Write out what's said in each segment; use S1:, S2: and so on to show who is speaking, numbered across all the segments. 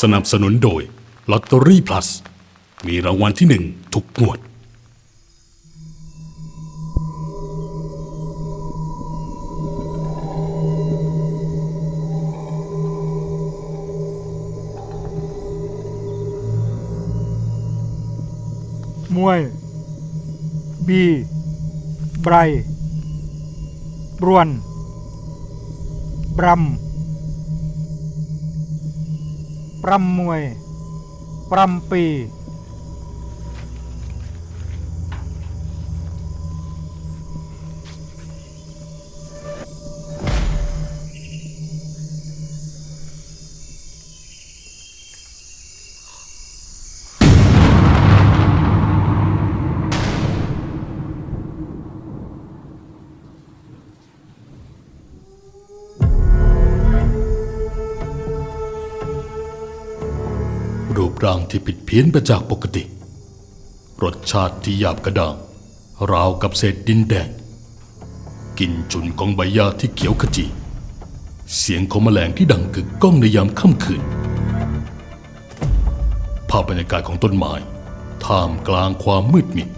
S1: สนับสนุนโดยลอตเตอรี่พลัสมีรางวัลที่หนึ่งทุกงวด
S2: มวย บี ไบรบรวน บรัม รำมวย ปรำปี
S1: ปร่างที่ผิดเพี้ยนไปจากปกติ รสชาติที่หยาบกระด้าง ราวกับเศษดินแดงกลิ่นฉุนของใบหญ้าที่เขียวขจี เสียงของแมลงที่ดังกึกก้องในยามค่ำคืน ภาพบรรยากาศของต้นไม้ท่ามกลางความมืดมิด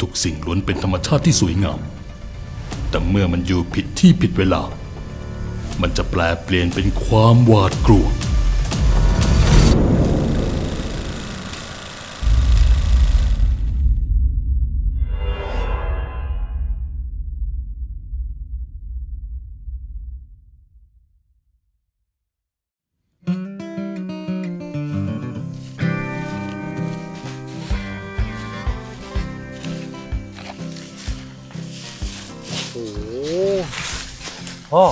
S1: ทุกสิ่งล้วนเป็นธรรมชาติที่สวยงาม แต่เมื่อมันอยู่ผิดที่ผิดเวลา มันจะแปลเปลี่ยนเป็นความหวาดกลัว
S3: พ่อ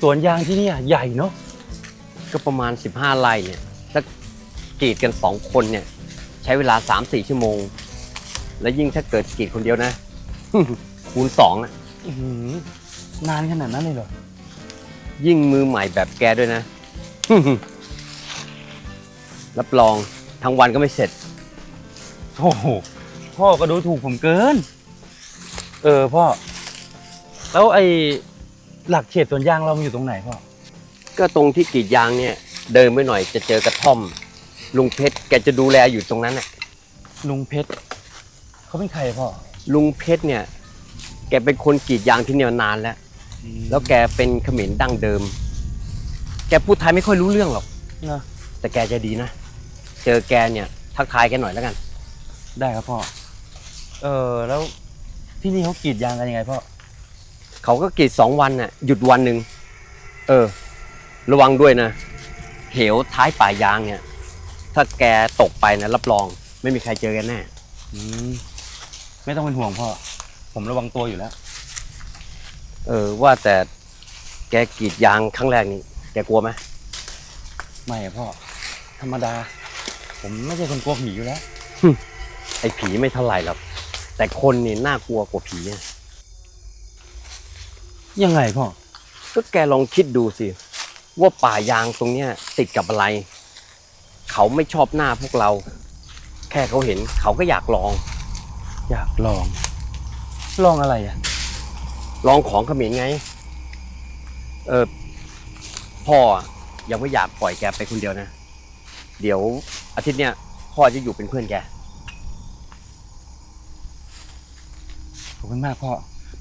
S3: สวนยางที่เนี่ยใหญ่เนาะ
S4: ก็ประมาณ 15 ไร่เนี่ยถ้ากรีดกัน 2 คนเนี่ย ใช้เวลา 3-4 ชั่วโมง แล้วยิ่งถ้าเกิดกรีดคนเดียวนะ คูณ2อะ
S3: อื้อหือนานขนาดนั้นเลยเหรอ
S4: ยิ่งมือใหม่แบบแกด้วยนะ รับรองทั้งวันก็ไม่เสร็จ
S3: โอ้โหพ่อก็ดูถูกผมเกิน เออพ่อ แล้วไอ้ หลักเขตสวนยางเรามันอยู่ตรงไหนพ่อ
S4: ก็ตรงที่กรีดยางเนี่ย เดินไปหน่อยจะเจอกระท่อม ลุงเพชรแกจะดูแลอยู่ตรงนั้นน่ะ
S3: ลุงเพชรเขาเป็นใครพ่อ
S4: ลุงเพชรเนี่ย แกเป็นคนกรีดยางที่เนี่ยมานานแล้ว แล้วแกเป็นเขมรดั้งเดิม แกพูดไทยไม่ค่อยรู้เรื่องหรอก
S3: เนอะ
S4: แต่แกใจะดีนะ เจอแกเนี่ยทักทายแกหน่อยแล้วกัน
S3: ได้ครับพ่อเออแล้วที่นี่เขากรีดยางกันยังไงพ่อ
S4: เขาก็กรีดสองวันน่ะหยุดวันหนึ่งเออ ระวังด้วยนะเหวท้ายป่ายางเนี่ย ถ้าแกตกไปนะรับรอง ไม่มีใครเจอแกแน่
S3: อืมไม่ต้องเป็นห่วงพ่อ ผมระวังตัวอยู่แล้ว
S4: เออ ว่าแต่แกกรีดยางครั้งแรกนี่แกกลัวไหม
S3: ไม่อะพ่อ ธรรมดา ผมไม่ใช่คนกลัวผีอยู่แล้ว
S4: ไอ้ผีไม่เท่าไหร่หรอกแต่คนนี่น่ากลัวกว่าผีอะ
S3: ยังไงพ่อ
S4: ก็แกลองคิดดูสิ ว่าป่ายางตรงเนี้ยติดกับอะไร เขาไม่ชอบหน้าพวกเรา แค่เขาเห็นเขาก็อยากลอง
S3: อยากลอง ลองอะไรอะ
S4: ลองของเขมรไง เออพ่อยังไม่อยากปล่อยแกไปคนเดียวนะ เดี๋ยวอาทิตย์เนี้ยพ่อจะอยู่เป็นเพื่อนแก
S3: ขอบคุณมากพ่อ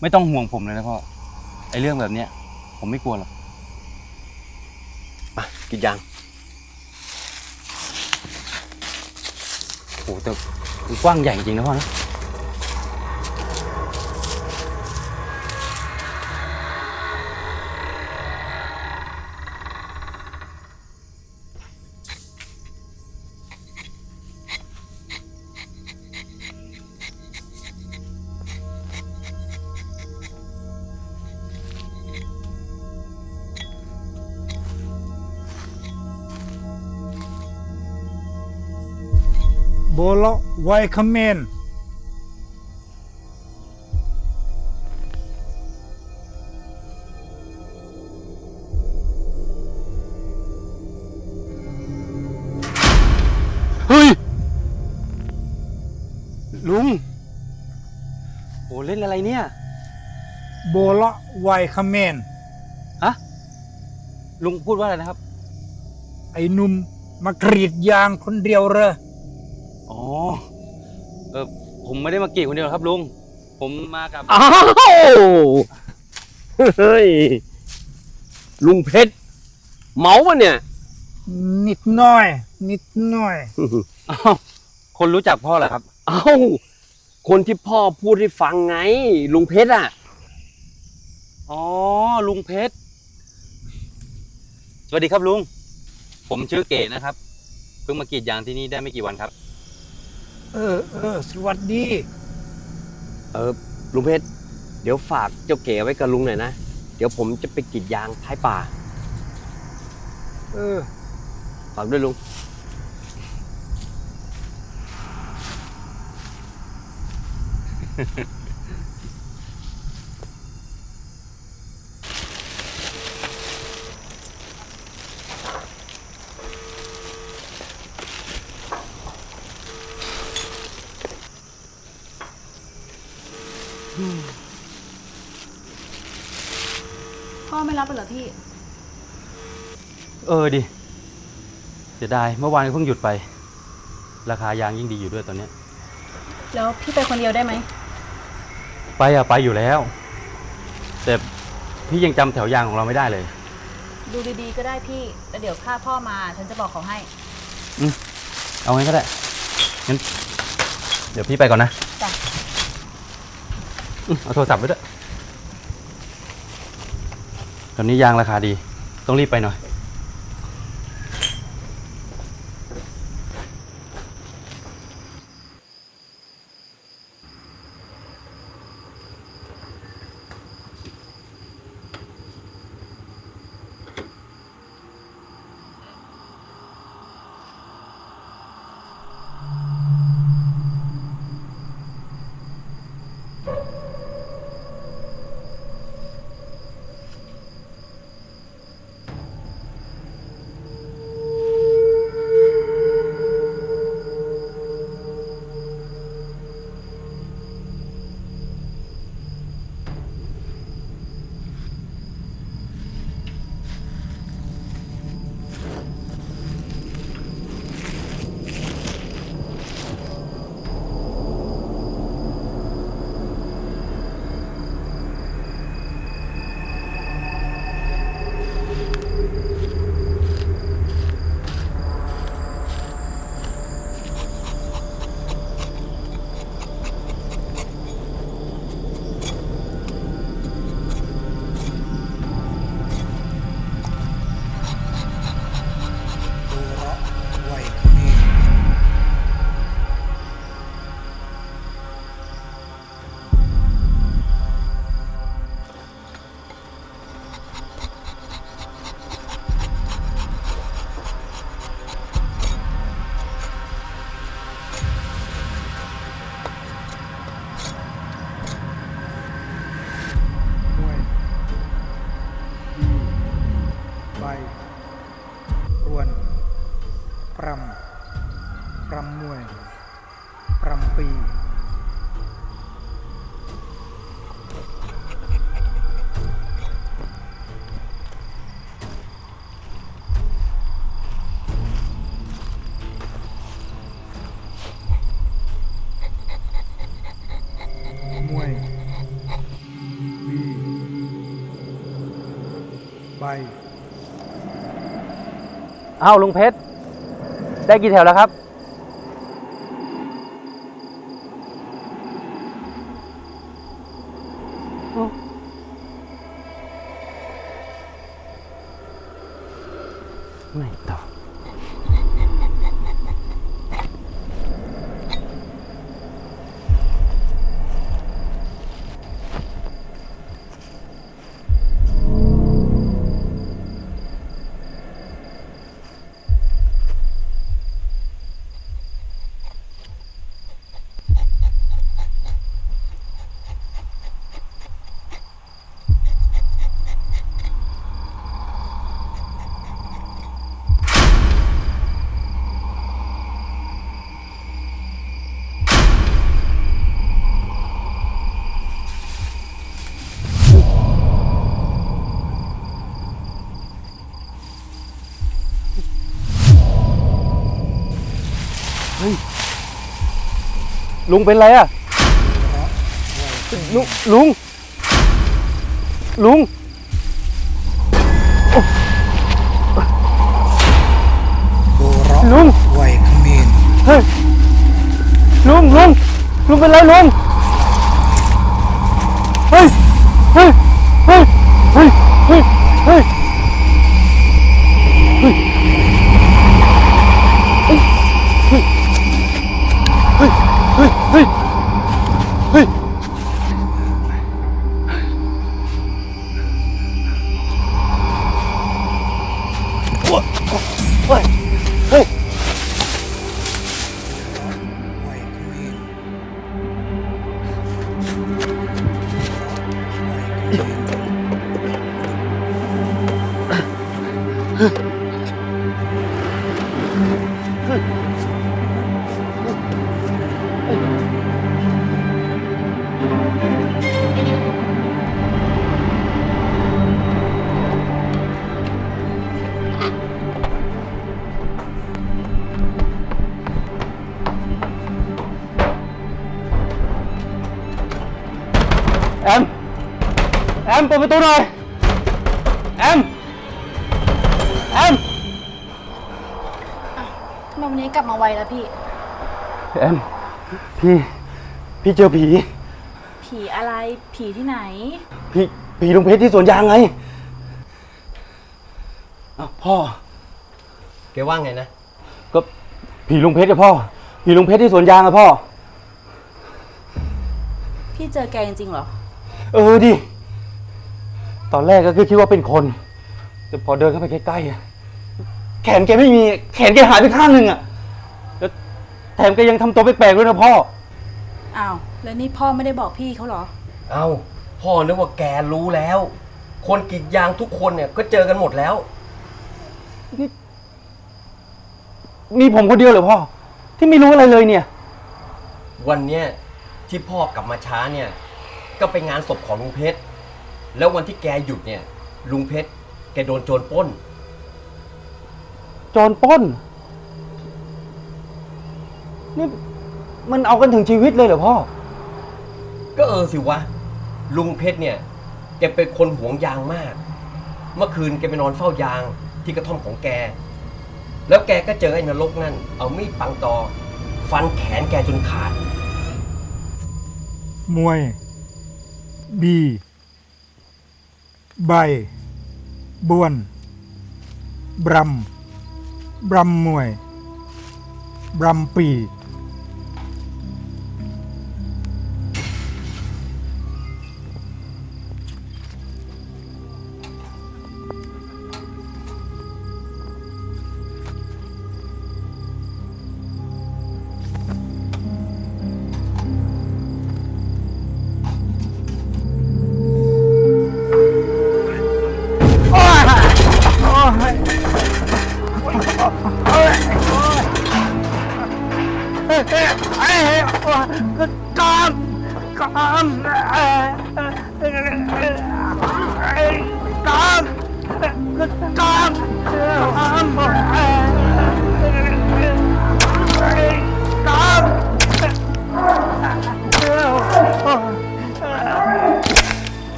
S3: ไม่ต้องห่วงผมเลยนะพ่อ ไอ้เรื่องแบบเนี้ยผมไม่กลัวหรอก
S4: มากินยาง
S3: โหแต่มันกว้างใหญ่จริงนะพ่อนะ
S2: โบโลไวคเมน
S3: เฮ้ย ลุง โอ้เล่นอะไรเนี่ย
S2: โบโลไวคเมน
S3: ฮะลุงพูดว่าอะไรนะครับ
S2: ไอ้หนุ่มมากรีดยางคนเดียวเหรอ
S3: อ๋อเออ ผมไม่ได้มากรีดคนเดียวหรอกครับลุง ผมมากับ
S4: อ้าวเฮ้ยลุงเพชรเมาปะเนี่ย
S2: นิดหน่อย นิดหน่อย
S3: อ้าวคนรู้จักพ่อเหรอครับ
S4: เอ้า คนที่พ่อพูดให้ฟังไง ลุงเพชรอะ
S3: อ๋อ ลุงเพชร สวัสดีครับลุง ผมชื่อเก๋นะครับ เพิ่งมากรีดยางที่นี่ได้ไม่กี่วันครับ
S2: เออเออสวัสดี
S4: เออลุงเพชรเดี๋ยวฝากเจ้าเก๋ไว้กับลุงหน่อยนะ เดี๋ยวผมจะไปกรีดยางท้ายป่า
S2: เออ
S4: ฝากด้วยลุง
S5: พ่อไม่รับเลยเหรอพี่
S3: เออดิเสียดายเมื่อวานเพิ่งหยุดไป ราคายางยิ่งดีอยู่ด้วยตอนเนี้ย
S5: แล้วพี่ไปคนเดียวได้ไหม
S3: ไปอะไปอยู่แล้ว แต่พี่ยังจำแถวยางของเราไม่ได้เลย
S5: ดูดีๆก็ได้พี่แล้วเดี๋ยวถ้าพ่อมา ฉันจะบอกเขาให้
S3: เอางั้นก็ได้งั้นเดี๋ยวพี่ไปก่อนนะ
S5: จ้ะ
S3: อืม เอาโทรศัพท์ไว้ด้วยตอนนี้ยางราคาดี ต้องรีบไปหน่อย
S2: ใบ
S3: อ้าวลุงเพชร ได้กี่แถวแล้วครับ ลุงเป็นไรอะลุงลุงลุง
S2: โบเราะ
S3: ลุง
S2: ไว้เขมร
S3: เฮ้ยลุงลุงลุงเป็นไรลุงเฮ้ยเฮ้ยเฮ้ยเฮ้ยเฮ้ย
S2: は。 มเปิ
S3: ดประตูหน่อย แอม แอม
S5: ทำไมวันนี้กลับมาไวแล้วพี่
S3: แอม พี่ พี่เจอผี
S5: ผีอะไรผีที่ไหน
S3: พี่ ผีลุงเพชรที่สวนยางไงอ้าวพ่อ
S4: แกว่าไงนะ
S3: ก็ผีลุงเพชรกับพ่อ ผีลุงเพชรที่สวนยางอะพ่อ
S5: พี่เจอแกจริงๆเหรอ
S3: เออดิ ตอนแรกก็คิดว่าเป็นคน แต่พอเดินเข้าไปใกล้ๆอะแขนแกไม่มี แขนแกหายไปข้างหนึ่งอะแล้วแถมแกยังทำตัวแปลกๆด้วยนะพ่อ
S5: อ้าว แล้วนี่พ่อไม่ได้บอกพี่เขาเหรอ
S4: เอา้าพ่อนึกว่าแกรู้แล้ว คนกรีดยางทุกคนเนี่ยก็เจอกันหมดแล้ว
S3: มีผมคนเดียวเหรอพ่อ ที่ไม่รู้อะไรเลยเนี่ย
S4: วันเนี้ยที่พ่อกลับมาช้าเนี่ย ก็ไปงานศพของลุงเพชร แล้ววันที่แกหยุดเนี่ย ลุงเพชรแกโดนโจรปล้น
S3: โจรปล้น นี่มันเอากันถึงชีวิตเลยเหรอพ่อ
S4: ก็เออสิวะ ลุงเพชรเนี่ย แกเป็นคนหวงยางมาก เมื่อคืนแกไปนอนเฝ้ายางที่กระท่อมของแก แล้วแกก็เจอไอ้นรกนั่น เอามีดปังตอ ฟันแขนแกจนขาด
S2: มวย บี ใบ บวน บรัมบรัมมวย บรัมปี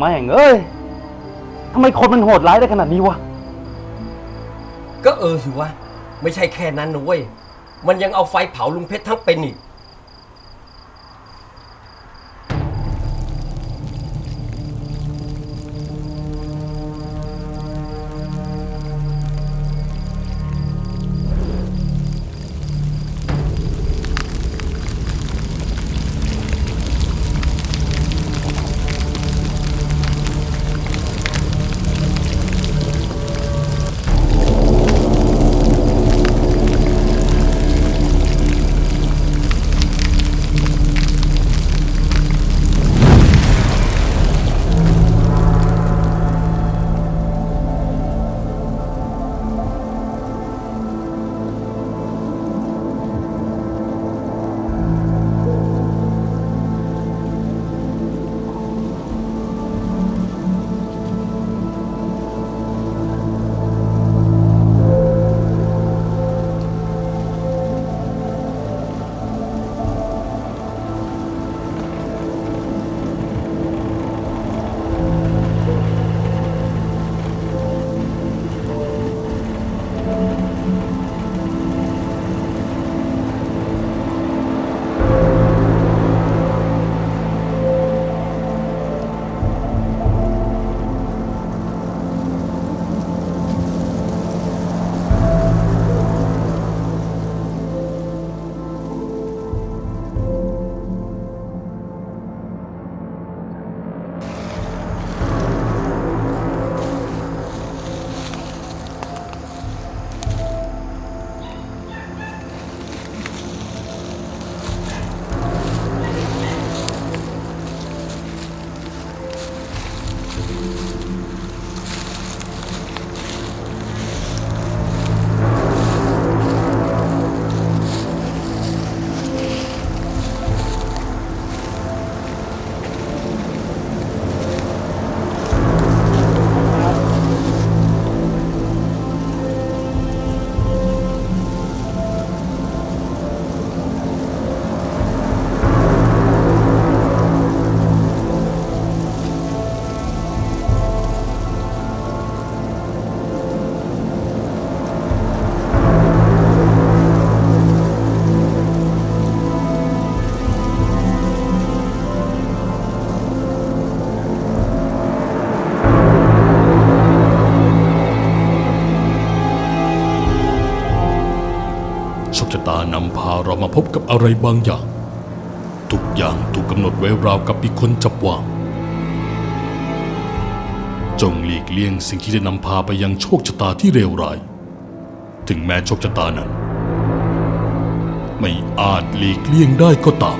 S3: มาอย่างเอ้ย ทำไมคนมันโหดร้ายได้ขนาดนี้วะ
S4: ก็เออสิวะ ไม่ใช่แค่นั้นนะเว้ย มันยังเอาไฟเผาลุงเพชรทั้งเป็นอีก
S1: มาพบกับอะไรบางอย่าง ทุกอย่างถูกกำหนดไว้ราวกับมีคนจับวางจงหลีกเลี่ยงสิ่งที่จะนำพาไปยังโชคชะตาที่เลวร้าย ถึงแม้โชคชะตานั้น ไม่อาจหลีกเลี่ยงได้ก็ตาม